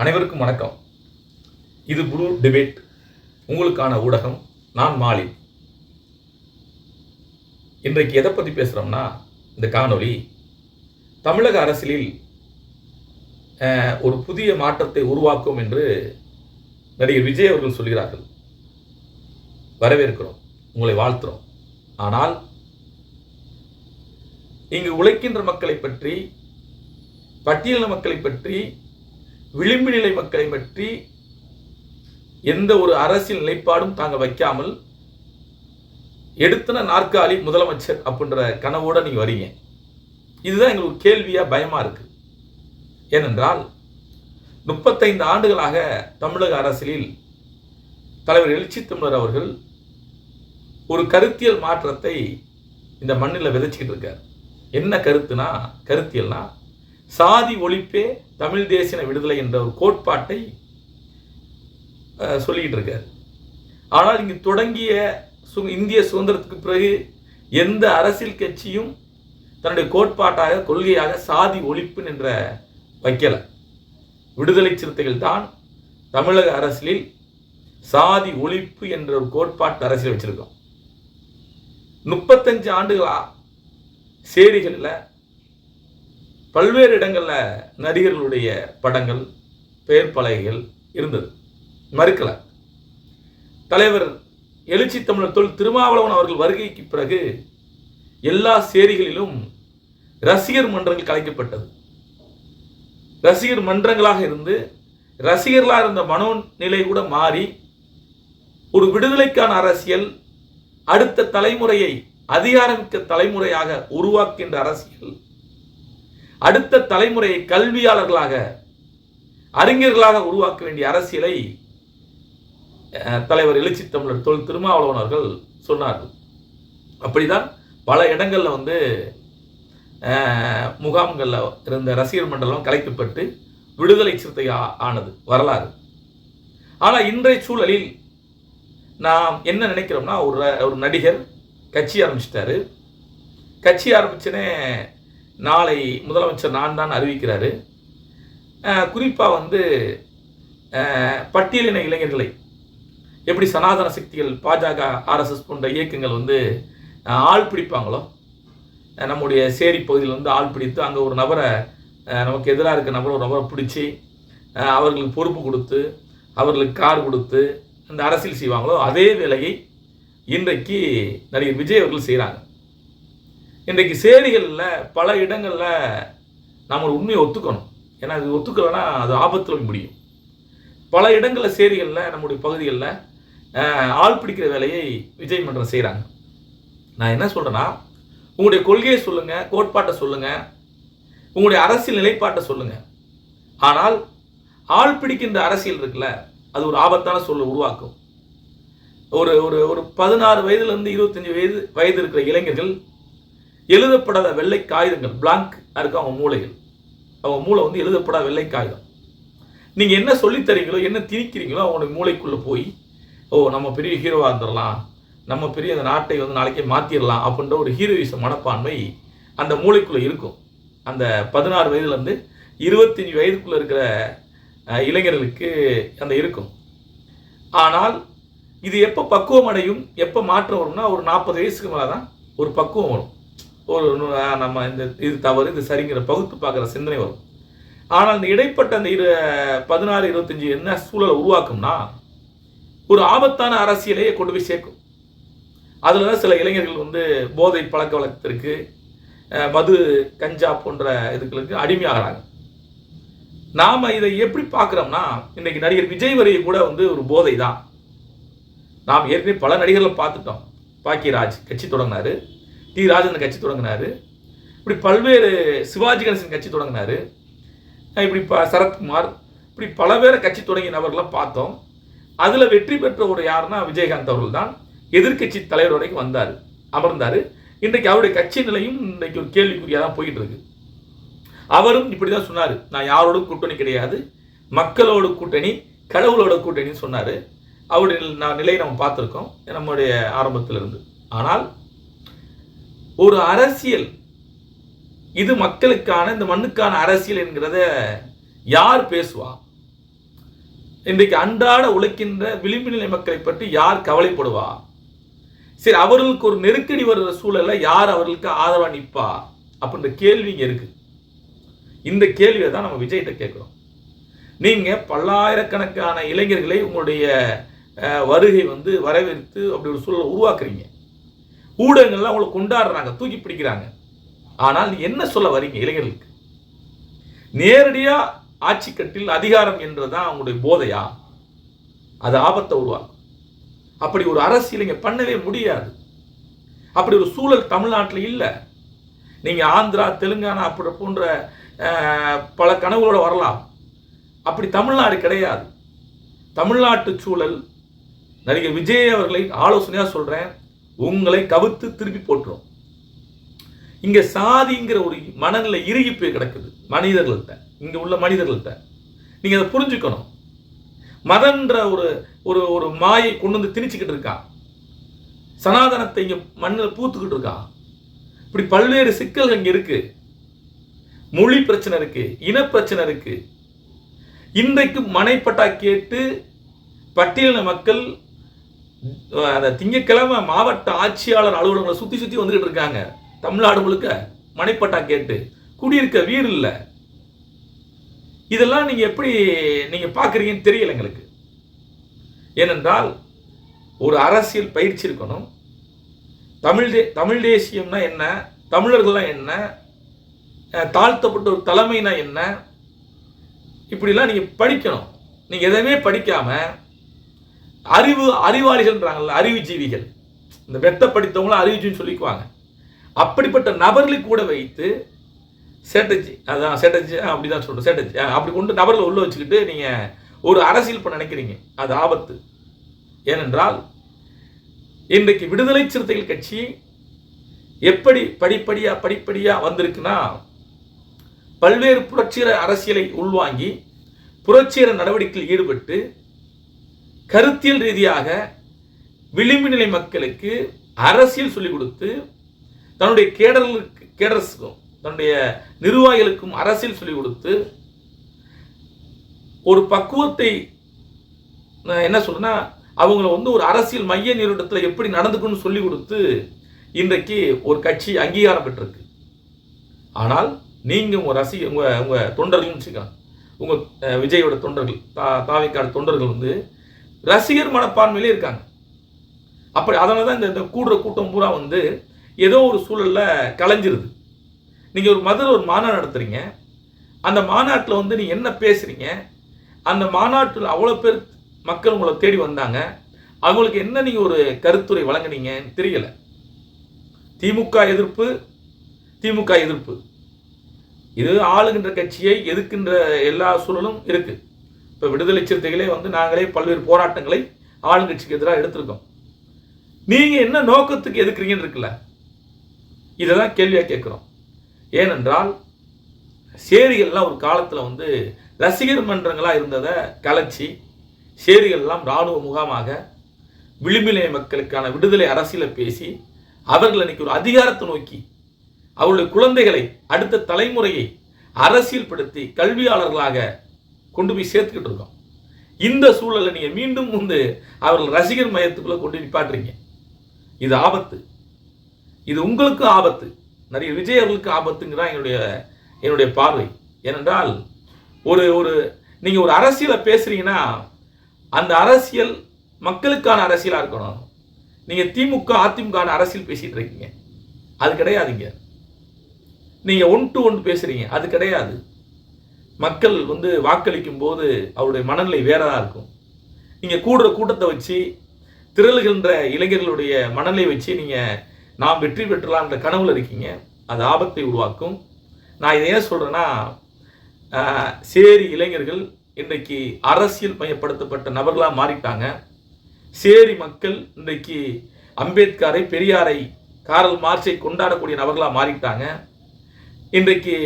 அனைவருக்கும் வணக்கம். இது ப்ளூ டிபேட். உங்களுக்கான ஊடகம் நான் மாலின். இன்றைக்கு எதை பற்றி பேசுகிறோம்னா இந்த காணொளி தமிழக அரசியலில் ஒரு புதிய மாற்றத்தை உருவாக்கும் என்று நடிகர் விஜய் அவர்கள் சொல்கிறார்கள். வரவேற்கிறோம் உங்களை வாழ்த்துறோம். ஆனால் இங்கு உழைக்கின்ற மக்களை பற்றி பட்டியலின மக்களை பற்றி விளிம்பு நிலை மக்களை பற்றி எந்த ஒரு அரசியல் நிலைப்பாடும் தாங்க வைக்காமல் எடுத்தன நாற்காலி முதலமைச்சர் அப்படின்ற கனவோட நீங்க வரீங்க. இதுதான் எங்களுக்கு கேள்வியா பயமா இருக்கு. ஏனென்றால் முப்பத்தைந்து ஆண்டுகளாக தமிழக அரசியலில் தலைவர் எழுச்சி தமிழர் அவர்கள் ஒரு கருத்தியல் மாற்றத்தை இந்த மண்ணில் விதைச்சிக்கிட்டு இருக்கார். என்ன கருத்துனா கருத்தியல்னா சாதி ஒழிப்பே தமிழ் தேசிய விடுதலை என்ற ஒரு கோட்பாட்டை சொல்லிக்கிட்டு இருக்கார். ஆனால் இங்கு தொடங்கிய சு இந்திய சுதந்திரத்துக்கு பிறகு எந்த அரசியல் கட்சியும் தன்னுடைய கோட்பாட்டாக கொள்கையாக சாதி ஒழிப்பு என்ற வைக்கலை. விடுதலை சிறுத்தைகள் தான் தமிழக அரசியலில் சாதி ஒழிப்பு என்ற ஒரு கோட்பாட்டு அரசியல் வச்சுருக்கோம். முப்பத்தஞ்சு ஆண்டுகளா சேரிகளில் பல்வேறு இடங்களில் நடிகர்களுடைய படங்கள் பெயர் பலகைகள் இருந்தது. மறுக்கல. தலைவர் எழுச்சி தமிழர் தொல் திருமாவளவன் அவர்கள் வருகைக்கு பிறகு எல்லா சேரிகளிலும் ரசிகர் மன்றங்கள் கலைக்கப்பட்டது. ரசிகர் மன்றங்களாக இருந்து ரசிகர்களாக இருந்த மனோநிலை கூட மாறி ஒரு விடுதலைக்கான அரசியல் அடுத்த தலைமுறையை அதிகாரமிக்க தலைமுறையாக உருவாக்கின்ற அரசியல் அடுத்த தலைமுறையை கல்வியாளர்களாக அறிஞர்களாக உருவாக்க வேண்டிய அரசியலை தலைவர் எழுச்சி தமிழர் தொல் திருமாவளவன் அவர்கள் சொன்னார்கள். அப்படிதான் பல இடங்களில் வந்து முகாம்களில் இருந்த ரசிகர் மண்டலம் கலைக்கப்பட்டு விடுதலை சிறுத்தை ஆனது வரலாறு. ஆனால் இன்றைய சூழலில் நாம் என்ன நினைக்கிறோம்னா ஒரு ஒரு நடிகர் கட்சி ஆரம்பிச்சிட்டாரு. கட்சி ஆரம்பிச்சனே நாளை முதலமைச்சர் நான் தான் அறிவிக்கிறாரு. குறிப்பாக வந்து பட்டியலின இளைஞர்களை எப்படி சனாதன சக்திகள் பாஜக ஆர்எஸ்எஸ் போன்ற இயக்கங்கள் வந்து ஆள் பிடிப்பாங்களோ? நம்முடைய சேரி பகுதியில் வந்து ஆள் பிடித்து அங்கே ஒரு நபரை நமக்கு எதிராக இருக்க நபரை ஒரு நபரை பிடிச்சி அவர்களுக்கு பொறுப்பு கொடுத்து அவர்களுக்கு கார் கொடுத்து அந்த அரசியல் செய்வாங்களோ? அதே வேலையை இன்றைக்கு நடிகர் விஜய் அவர்கள் செய்கிறாங்க இன்றைக்கு சேரிகளில் பல இடங்களில் நாம் ஒரு உண்மையை ஒத்துக்கணும். ஏன்னா அது ஒத்துக்கலைன்னா அது ஆபத்தில் முடியும். பல இடங்களில் சேரிகளில் நம்முடைய பகுதிகளில் ஆள் பிடிக்கிற வேலையை விஜய் மன்றம் செய்கிறாங்க நான் என்ன சொல்கிறேன்னா உங்களுடைய கொள்கையை சொல்லுங்கள் கோட்பாட்டை சொல்லுங்கள் உங்களுடைய அரசியல் நிலைப்பாட்டை சொல்லுங்கள் ஆனால் ஆள் பிடிக்கின்ற அரசியல் இருக்குல்ல அது ஒரு ஆபத்தான சூழலை உருவாக்கும். ஒரு ஒரு ஒரு பதினாறு வயதுலேருந்து இருபத்தஞ்சி வயது வயது இருக்கிற இளைஞர்கள் எழுதப்படாத வெள்ளை காகிதங்கள் பிளாங்க் இருக்கு அவங்க மூளைகள் அவங்க மூளை வந்து எழுதப்படாத வெள்ளை காகிதம். நீங்கள் என்ன சொல்லித் தரீங்களோ என்ன திணிக்கிறீங்களோ அவங்களுடைய மூளைக்குள்ளே போய் ஓ நம்ம பெரிய ஹீரோவாக இருந்துடலாம். நம்ம பெரிய அந்த நாட்டை வந்து நாளைக்கே மாற்றிடலாம் அப்படின்ற ஒரு ஹீரோயிச மனப்பான்மை அந்த மூளைக்குள்ளே இருக்கும். அந்த பதினாறு வயதுலேருந்து இருபத்தஞ்சி வயதுக்குள்ளே இருக்கிற இளைஞர்களுக்கு அந்த இருக்கும். ஆனால் இது எப்போ பக்குவம் அடையும் எப்போ மாற்றம் வரும்னா ஒரு நாற்பது வயசுக்கு மேலே தான் ஒரு பக்குவம் வரும். ஒரு நம்ம இந்த இது தவறு இது சரிங்கிற பகுத்து பார்க்குற சிந்தனை வரும். ஆனால் இந்த இடைப்பட்ட அந்த இரு பதினாறு இருபத்தஞ்சி என்ன சூழலை உருவாக்கும்னா ஒரு ஆபத்தான அரசியலையே கொண்டு போய் சேர்க்கும். அதில் தான் சில இளைஞர்கள் வந்து போதை பழக்க வழக்கத்திற்கு மது கஞ்சா போன்ற இதுகளுக்கு அடிமையாகிறாங்க. நாம் இதை எப்படி பார்க்குறோம்னா இன்னைக்கு நடிகர் விஜய் வரையை கூட வந்து ஒரு போதை தான் நாம் ஏற்கனவே பல நடிகர்களை பார்த்துட்டோம். பாக்கியராஜ் கட்சி தொடங்கினார். டி ராஜேந்திரன் கட்சி தொடங்கினாரு. இப்படி பல்வேறு சிவாஜி கணேசன் கட்சி தொடங்கினாரு. இப்படி ப சரத்குமார் இப்படி பல பேரை கட்சி தொடங்கிய நபர்களை பார்த்தோம். அதில் வெற்றி பெற்ற ஒரு யாருன்னா விஜயகாந்த் அவர்கள் தான் எதிர்க்கட்சி தலைவர் வரைக்கும் வந்தார் அமர்ந்தார். இன்றைக்கு அவருடைய கட்சி நிலையும் இன்றைக்கு ஒரு கேள்விக்குறியாக தான் போயிட்டு இருக்கு. அவரும் இப்படி தான் சொன்னார். நான் யாரோட கூட்டணி கிடையாது. மக்களோட கூட்டணி கடவுளோட கூட்டணின்னு சொன்னார். அவருடைய நான் நிலையை நம்ம பார்த்துருக்கோம். நம்முடைய ஆரம்பத்தில் இருந்து ஆனால் ஒரு அரசியல். இது மக்களுக்கான இந்த மண்ணுக்கான அரசியல் என்கிறத யார் பேசுவா? இன்றைக்கு அன்றாட உழைக்கின்ற விளிம்பு நிலை மக்களை பற்றி யார் கவலைப்படுவா? சரி அவர்களுக்கு ஒரு நெருக்கடி வருகிற சூழலை யார் அவர்களுக்கு ஆதரவாக நிற்பா? அப்படின்ற கேள்வி இங்கே இருக்கு. இந்த கேள்வியை தான் நம்ம விஜய்கிட்ட கேட்குறோம். நீங்கள் பல்லாயிரக்கணக்கான இளைஞர்களை உங்களுடைய வருகை வந்து வரவேற்று அப்படி ஒரு சூழலை உருவாக்குறீங்க. ஊடகங்கள்லாம் உங்களை கொண்டாடுறாங்க தூக்கி பிடிக்கிறாங்க. ஆனால் நீ என்ன சொல்ல வரீங்க இளைஞர்களுக்கு? நேரடியாக ஆட்சி கட்டில் அதிகாரம் என்றுதான் அவங்களுடைய போதையா? அது ஆபத்தை உருவாக்கும். அப்படி ஒரு அரசியலைங்க பண்ணவே முடியாது. அப்படி ஒரு சூழல் தமிழ்நாட்டில் இல்லை. நீங்கள் ஆந்திரா தெலுங்கானா அப்படி போன்ற பல கனவுகளோடு வரலாம். அப்படி தமிழ்நாடு கிடையாது. தமிழ்நாட்டு சூழல் நடிகர் விஜய் அவர்களை ஆலோசனையாக சொல்கிறேன் உங்களை கவுத்து திருப்பி போட்டுரும். இங்க சாதிங்கிற ஒரு மனநிலை இறுகி போய் கிடக்குது மனிதர்கள்ட்ட. இங்க உள்ள மனிதர்கள்ட்ட. நீங்க அதை புரிஞ்சுக்கணும். மதன்ற ஒரு ஒரு ஒரு மாயை கொண்டு வந்து திணிச்சுக்கிட்டு இருக்கா? சனாதனத்தை இங்க மண்ணில் பூத்துக்கிட்டு இருக்கா? இப்படி பல்வேறு சிக்கல்கள் இங்க இருக்கு. மொழி பிரச்சனை இருக்கு இன பிரச்சனை இருக்கு. இன்றைக்கு மனைப்பட்டா கேட்டு பட்டியலின மக்கள் அந்த திங்கட்கிழமை மாவட்ட ஆட்சியாளர் அலுவலகங்களை சுற்றி சுற்றி வந்துகிட்டு இருக்காங்க. தமிழ்நாடு முழுக்க மனைப்பட்டா கேட்டு. குடியிருக்க வீடு இல்லை. இதெல்லாம் நீங்கள் எப்படி நீங்கள் பார்க்குறீங்கன்னு தெரியல எங்களுக்கு. ஏனென்றால் ஒரு அரசியல் பயிற்சி இருக்கணும். தமிழ் தே தமிழ் தேசியம்னா என்ன? தமிழர்கள்லாம் என்ன? தாழ்த்தப்பட்ட ஒரு தலைமைனா என்ன? இப்படிலாம் நீங்கள் படிக்கணும். நீங்கள் எதையுமே படிக்காமல் அறிவு அறிவாளிகள்ன்றாங்கல்ல அறிவுஜீவிகள். இந்த வெத்த படித்தவங்களும் அறிவுஜீவின்னு சொல்லிக்குவாங்க. அப்படிப்பட்ட நபர்களை கூட வைத்து சேட்டஜி அதான் சேட்டஜி அப்படிதான் சொல்கிறோம் சேட்டஜி அப்படி கொண்டு நபர்களை உள்ளே வச்சுக்கிட்டு நீங்கள் ஒரு அரசியல் இப்போ நினைக்கிறீங்க. அது ஆபத்து. ஏனென்றால் இன்றைக்கு விடுதலை சிறுத்தைகள் கட்சி எப்படி படிப்படியாக படிப்படியாக வந்திருக்குன்னா பல்வேறு புரட்சிகர அரசியலை உள்வாங்கி புரட்சிகர நடவடிக்கையில் ஈடுபட்டு கருத்தியல் ரீதியாக விளிம்பு நிலை மக்களுக்கு அரசியல் சொல்லிக் கொடுத்து தன்னுடைய கேடர்களுக்கு கேடர்ஸுக்கும் தன்னுடைய நிர்வாகிகளுக்கும் அரசியல் சொல்லிக் கொடுத்து ஒரு பக்குவத்தை என்ன சொல்றேன்னா அவங்கள வந்து ஒரு அரசியல் மைய நிறுவனத்தில் எப்படி நடந்துக்கணும்னு சொல்லி கொடுத்து இன்றைக்கு ஒரு கட்சி அங்கீகாரம் பெற்றிருக்கு. ஆனால் நீங்கள் உங்கள் ரசிக உங்கள் உங்கள் தொண்டர்கள்னு வச்சுக்கலாம் உங்கள் விஜயோட தொண்டர்கள் தா தாவிக்காடு தொண்டர்கள் வந்து ரசிகர் மனப்பான்மையிலே இருக்காங்க. அப்படி அதனால தான் இந்த கூடுற கூட்டம் பூரா வந்து ஏதோ ஒரு சூழலில் கலைஞ்சிருது. நீங்கள் ஒரு மதுரை ஒரு மாநாடு நடத்துறீங்க. அந்த மாநாட்டில் வந்து நீங்கள் என்ன பேசுகிறீங்க அந்த மாநாட்டில் அவ்வளோ பேர் மக்கள் உங்களை தேடி வந்தாங்க. அவங்களுக்கு என்ன நீங்கள் ஒரு கருத்துரை வழங்குனீங்கன்னு தெரியலை. திமுக எதிர்ப்பு திமுக எதிர்ப்பு. இது ஆளுகின்ற கட்சியை எதிர்க்கின்ற எல்லா சூழலும் இருக்குது இப்போ விடுதலை சிறுத்தைகளே வந்து நாங்களே பல்வேறு போராட்டங்களை ஆளுங்கட்சிக்கு எதிராக எடுத்திருக்கோம். நீங்கள் என்ன நோக்கத்துக்கு எதுக்குறீங்கன்னு இருக்குல்ல? இதை தான் கேள்வியாக கேட்குறோம். ஏனென்றால் சேரிகள்லாம் ஒரு காலத்தில் வந்து ரசிகர் மன்றங்களாக இருந்ததை கலைச்சி சேரிகள்லாம் இராணுவ முகாமாக விளிம்பிலை மக்களுக்கான விடுதலை அரசியலை பேசி அவர்கள் இன்னைக்கு ஒரு அதிகாரத்தை நோக்கி அவருடைய குழந்தைகளை அடுத்த தலைமுறையை அரசியல்படுத்தி கல்வியாளர்களாக கொண்டு போய் சேர்த்துக்கிட்டு இருக்கோம். இந்த சூழலை நீங்கள் மீண்டும் வந்து அவர்கள் ரசிகர் மையத்துக்குள்ளே கொண்டு நிப்பாட்டுறீங்க. இது ஆபத்து. இது உங்களுக்கும் ஆபத்து. நிறைய விஜய் அவர்களுக்கு என்னுடைய என்னுடைய பார்வை. ஏனென்றால் ஒரு ஒரு நீங்கள் ஒரு அரசியலை பேசுகிறீங்கன்னா அந்த அரசியல் மக்களுக்கான அரசியலாக இருக்கணும். நீங்கள் திமுக அதிமுக அரசியல் பேசிகிட்டு இருக்கீங்க. அது கிடையாதுங்க. நீங்கள் ஒன் டு ஒன் பேசுகிறீங்க அது கிடையாது. மக்கள் வந்து வாக்களிக்கும் போது அவருடைய மனநிலை வேறதாக இருக்கும். நீங்கள் கூடுற கூட்டத்தை வச்சு திரளுகின்ற இளைஞர்களுடைய மனநிலை வச்சு நீங்கள் நாம் வெற்றி பெற்றலான்ற கனவுல இருக்கீங்க. அது ஆபத்தை உருவாக்கும். நான் இதை ஏன் சொல்கிறேன்னா சேரி இளைஞர்கள் இன்றைக்கு அரசியல் மையப்படுத்தப்பட்ட நபர்களாக மாறிட்டாங்க. சேரி மக்கள் இன்றைக்கு அம்பேத்கரை பெரியாரை காரல் மார்க்ஸை கொண்டாடக்கூடிய நபர்களாக மாறிட்டாங்க. இன்றைக்கு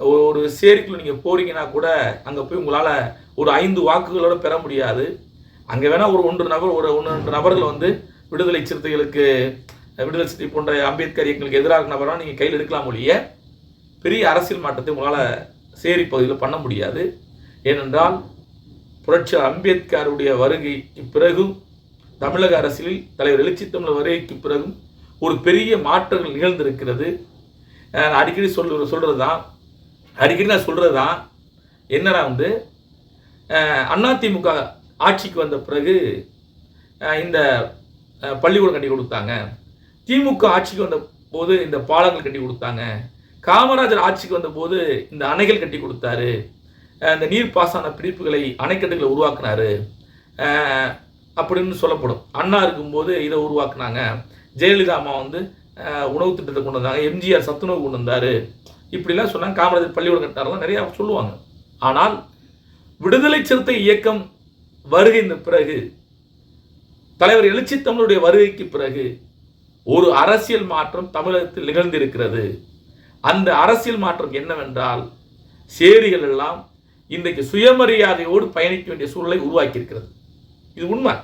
ஒரு- ஒரு சேரிக்குள்ள நீங்கள் போகிறீங்கன்னா கூட அங்கே போய் உங்களால் ஒரு ஐந்து வாக்குகளோடு பெற முடியாது. அங்கே வேணால் ஒரு ஒன்று நபர் ஒரு ஒன்று ரெண்டு நபர்கள் வந்து விடுதலை சிறுத்தைகளுக்கு விடுதலை சிறுத்தை போன்ற அம்பேத்கர் இயக்கங்களுக்கு எதிராக நபராக நீங்கள் கையில் எடுக்கலாம் ஒழிய பெரிய அரசியல் மாற்றத்தை உங்களால் சேரி பகுதியில் பண்ண முடியாது. ஏனென்றால் புரட்சி அம்பேத்கருடைய வருகைக்கு பிறகும் தமிழக அரசியலில் தலைவர் எழுச்சி தமிழர் வருகைக்கு பிறகும் ஒரு பெரிய மாற்றங்கள் நிகழ்ந்திருக்கிறது. நான் அடிக்கடி சொல்ற சொல்கிறது தான் அடிக்கடி நான் சொல்கிறது தான் என்னடா வந்து அதிமுக ஆட்சிக்கு வந்த பிறகு இந்த பள்ளிக்கூடம் கட்டி கொடுத்தாங்க. திமுக ஆட்சிக்கு வந்த போது இந்த பாலங்கள் கட்டி கொடுத்தாங்க. காமராஜர் ஆட்சிக்கு வந்த போது இந்த அணைகள் கட்டி கொடுத்தாரு. அஹ் இந்த நீர்ப்பாசன பிரிப்புகளை அணைக்கட்டுகளை உருவாக்குனாரு. அப்படின்னு சொல்லப்படும். அண்ணா இருக்கும்போது இதை உருவாக்குனாங்க. ஜெயலலிதா அம்மா வந்து உணவு திட்டத்தை கொண்டு வந்தாங்க. எம்ஜிஆர் சத்துணவு கொண்டு வந்தார். இப்படிலாம் சொன்னாங்க காமராஜர் பள்ளிக்கூடம் கட்டினாரெல்லாம் நிறையா சொல்லுவாங்க. ஆனால் விடுதலை சிறுத்தை இயக்கம் வருகின்ற பிறகு தலைவர் எழுச்சி தமிழுடைய வருகைக்கு பிறகு ஒரு அரசியல் மாற்றம் தமிழகத்தில் நிகழ்ந்திருக்கிறது. அந்த அரசியல் மாற்றம் என்னவென்றால் சேரிகள் எல்லாம் இன்றைக்கு சுயமரியாதையோடு பயணிக்க வேண்டிய சூழலை உருவாக்கியிருக்கிறது. இது உண்மை.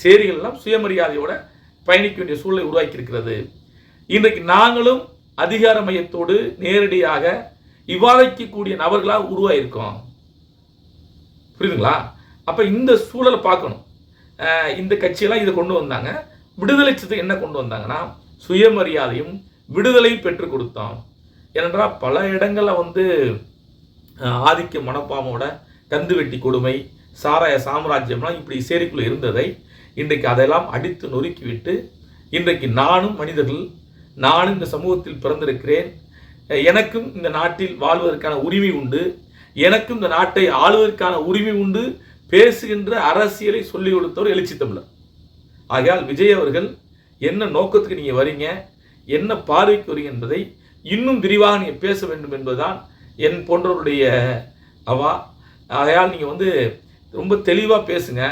சேரிகள் எல்லாம் சுயமரியாதையோட பயணிக்க வேண்டிய சூழலை உருவாக்கியிருக்கிறது. இன்றைக்கு நாங்களும் அதிகார மையத்தோடு நேரடியாக விவாதிக்கக்கூடிய நபர்களாக உருவாயிருக்கோம். புரியுதுங்களா? அப்போ இந்த சூழலை பார்க்கணும். இந்த கட்சியெல்லாம் இதை கொண்டு வந்தாங்க. விடுதலை சிறுத்தை என்ன கொண்டு வந்தாங்கன்னா சுயமரியாதையும் விடுதலையும் பெற்றுக் கொடுத்தோம். ஏனென்றால் பல இடங்களில் வந்து ஆதிக்க மனப்பாமோட கந்து வெட்டி கொடுமை சாராய சாம்ராஜ்யம்லாம் இப்படி சேரிக்குள்ளே இருந்ததை இன்றைக்கு அதெல்லாம் அடித்து நொறுக்கிவிட்டு இன்றைக்கு நானும் மனிதர்கள் நானும் இந்த சமூகத்தில் பிறந்திருக்கிறேன். எனக்கும் இந்த நாட்டில் வாழ்வதற்கான உரிமை உண்டு. எனக்கும் இந்த நாட்டை ஆளுவதற்கான உரிமை உண்டு. பேசுகின்ற அரசியலை சொல்லிக் கொடுத்தவர் எழுச்சி தமிழர். ஆகையால் விஜய் அவர்கள் என்ன நோக்கத்துக்கு நீங்கள் வரீங்க? என்ன பார்வைக்கு வரீங்க என்பதை இன்னும் விரிவாக நீங்கள் பேச வேண்டும் என்பதுதான் என் போன்றவருடைய அவா. ஆகையால் நீங்கள் வந்து ரொம்ப தெளிவாக பேசுங்க.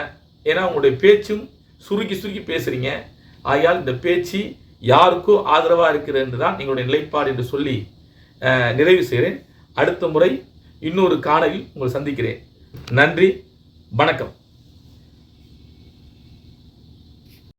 ஏன்னா உங்களுடைய பேச்சும் சுருக்கி சுருக்கி பேசுகிறீங்க ஆகையால் இந்த பேச்சு யாருக்கோ ஆதரவாக இருக்கிறது என்று தான் எங்களுடைய நிலைப்பாடு என்று சொல்லி நிறைவு செய்கிறேன். அடுத்த முறை இன்னொரு காணலில் உங்களை சந்திக்கிறேன். நன்றி வணக்கம்.